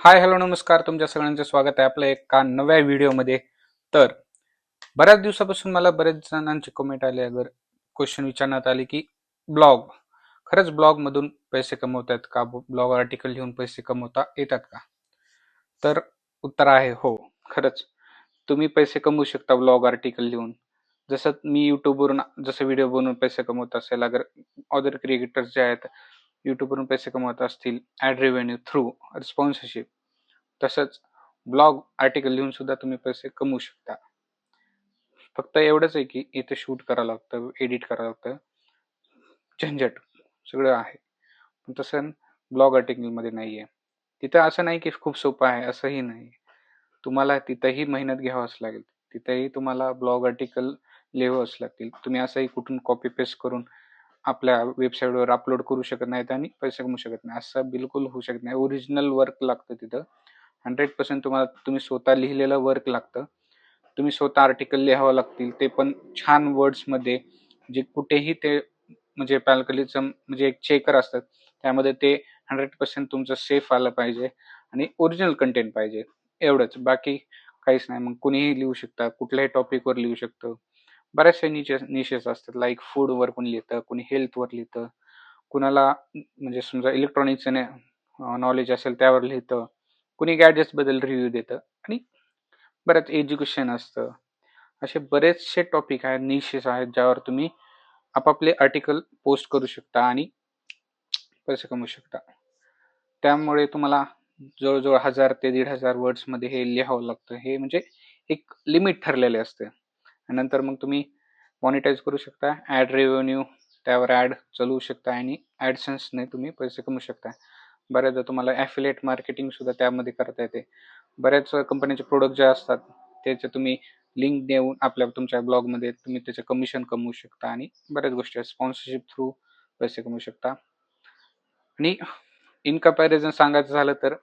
Hi hello नमस्कार. तुमच्या सगळ्यांचं स्वागत आहे आपल्या एका नव्या व्हिडिओमध्ये. तर बऱ्याच दिवसापासून मला बऱ्याच जणांचे कमेंट आले अगर क्वेश्चन विचारण्यात आले की ब्लॉग खरंच ब्लॉगमधून पैसे कमवतात का? ब्लॉग आर्टिकल लिहून पैसे कमवता येतात का? तर उत्तर आहे हो खरंच. तुम्ही पैसे कमवू शकता ब्लॉग आर्टिकल लिहून. जसं मी युट्यूबवरून जसं व्हिडिओ बनवून पैसे कमवत असेल अगर अदर क्रिएटर्स जे आहेत यूट्यूबवरून पैसे कमवत असतील ॲड रेव्हेन्यू थ्रू स्पॉन्सरशिप तसंच ब्लॉग आर्टिकल लिहून सुद्धा तुम्ही पैसे कमवू शकता. फक्त एवढंच आहे की इथे शूट करावं लागतं एडिट करावं लागतं. झंझट सगळं आहे. पण तसं ब्लॉग आर्टिकलमध्ये नाही आहे तिथं असं नाही की खूप सोपं आहे असंही नाही. तुम्हाला तिथंही मेहनत घ्यावंच लागेल. तिथंही तुम्हाला ब्लॉग आर्टिकल लिहावंच लागतील. तुम्ही असंही कुठून कॉपी पेस्ट करून आपल्या वेबसाईटवर अपलोड करू शकत नाहीत आणि पैसे कमवू शकत नाही. असं बिलकुल होऊ शकत नाही. ओरिजिनल वर्क लागतं तिथं. हंड्रेड पर्सेंट तुम्हाला तुम्ही स्वतः लिहिलेलं वर्क लागतं. तुम्ही स्वतः आर्टिकल लिहावं लागतील. ते पण छान वर्ड्समध्ये जे कुठेही ते म्हणजे पॅल्कलिझम म्हणजे एक चेकर असतात. त्यामध्ये ते हंड्रेड पर्सेंट तुमचं सेफ आलं पाहिजे आणि ओरिजिनल कंटेंट पाहिजे. एवढंच. बाकी काहीच नाही. मग कुणीही लिहू शकता. कुठल्याही टॉपिकवर लिहू शकतं. बऱ्याचशा निशेस निशेस असतात. लाईक फूडवर कोणी लिहितं कोणी हेल्थवर लिहितं. कुणाला म्हणजे समजा इलेक्ट्रॉनिक्सचं नॉलेज असेल त्यावर लिहितं. कुणी गॅजेट्सबद्दल रिव्ह्यू देतं. आणि बरंच एज्युकेशन असतं. असे बरेचसे टॉपिक आहेत निशेस आहेत ज्यावर तुम्ही आपापले आर्टिकल पोस्ट करू शकता आणि पैसे कमवू शकता. त्यामुळे तुम्हाला जवळजवळ हजार ते दीड हजार वर्ड्समध्ये हे लिहावं लागतं. हे म्हणजे एक लिमिट ठरलेले असते. नंतर मग तुम्ही मॉनिटाईज करू शकता ॲड रेव्हेन्यू त्यावर ॲड चालवू शकता आणि ॲडसन्सने तुम्ही पैसे कमवू शकता. बऱ्याचदा तुम्हाला ॲफिलेट मार्केटिंग सुद्धा त्यामध्ये करता येते. बऱ्याच कंपनीचे प्रोडक्ट जे असतात त्याचे तुम्ही लिंक देऊन आपल्या तुमच्या ब्लॉगमध्ये तुम्ही त्याचे कमिशन कमवू शकता आणि बऱ्याच गोष्टी आहेत. स्पॉन्सरशिप थ्रू पैसे कमवू शकता. आणि इन कंपॅरिझन सांगायचं झालं तर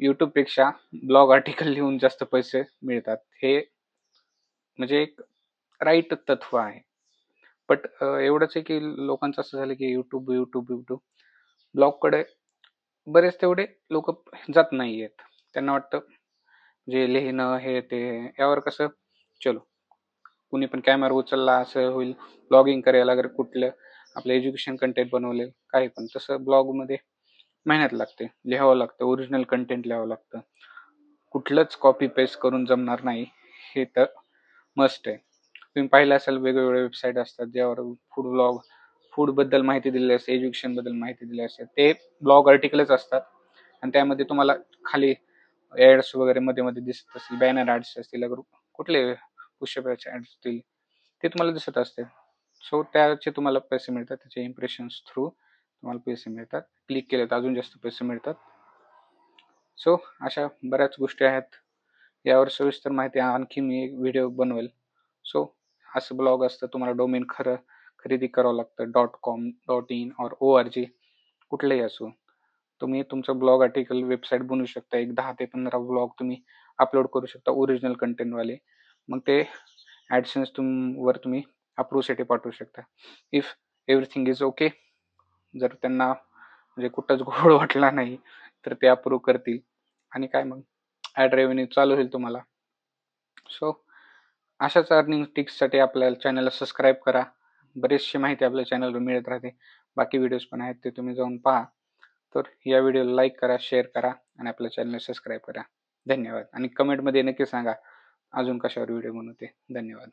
यूट्यूबपेक्षा ब्लॉग आर्टिकल लिहून जास्त पैसे मिळतात. हे म्हणजे एक राईट तत्व आहे. बट एवढंच आहे की लोकांचं असं झालं की यूट्यूब यूट्यूब यूट्यूब ब्लॉगकडे बरेच तेवढे लोक जात नाही आहेत त्यांना वाटतं जे लिहिणं हे ते यावर कसं? चलो. कुणी पण कॅमेरा उचलला असं होईल. ब्लॉगिंग करायला अगर कुठलं आपलं एज्युकेशन कंटेंट बनवले काही पण तसं ब्लॉगमध्ये मेहनत लागते. लिहावं लागतं ओरिजिनल कंटेंट लिहावं लागतं. कुठलंच कॉपी पेस्ट करून जमणार नाही हे तर मस्ट आहे. तुम्ही पाहिलं असेल वेगवेगळ्या वेबसाईट असतात ज्यावर फूड ब्लॉग फूडबद्दल माहिती दिलेली असते एज्युकेशनबद्दल माहिती दिली असते. ते ब्लॉग आर्टिकलच असतात. आणि त्यामध्ये तुम्हाला खाली ऍड्स वगैरे मध्ये मध्ये दिसत असतील बॅनर ऍड्स असतील अगर कुठले पुष्यपाचे ऍड्स असतील ते तुम्हाला दिसत असते. सो त्याचे तुम्हाला पैसे मिळतात. त्याचे इम्प्रेशन्स थ्रू तुम्हाला पैसे मिळतात. क्लिक केले तर अजून जास्त पैसे मिळतात. सो अशा बऱ्याच गोष्टी आहेत. यावर सविस्तर माहिती आणखी मी एक व्हिडिओ बनवेल. सो असं ब्लॉग असतं तुम्हाला डोमेन खरं खरेदी करावं लागतं डॉट कॉम डॉट इन और ओ आर जी कुठलंही असो. तुम्ही तुमचं ब्लॉग आर्टिकल वेबसाईट बनवू शकता. एक दहा ते पंधरा ब्लॉग तुम्ही अपलोड करू शकता ओरिजिनल कंटेंटवाले मग ते ॲडसेन्स तुमवर तुम्ही अप्रूव्हसाठी पाठवू शकता. इफ एव्हरीथिंग इज ओके जर त्यांना म्हणजे कुठंच घोळ वाटला नाही तर ते अप्रूव्ह करतील. आणि काय मग? ॲड रेव्हेन्यू चालू होईल तुम्हाला. सो अशाच अर्निंग टिक्ससाठी आपल्या चॅनलला सबस्क्राईब करा. बरीचशी माहिती आपल्या चॅनलवर मिळत राहते. बाकी व्हिडिओज पण आहेत ते तुम्ही जाऊन पहा. तर या व्हिडिओला लाईक करा शेअर करा आणि आपल्या चॅनलला सबस्क्राईब करा. धन्यवाद. आणि कमेंटमध्ये नक्की सांगा अजून कशावर व्हिडिओ बनवते? धन्यवाद.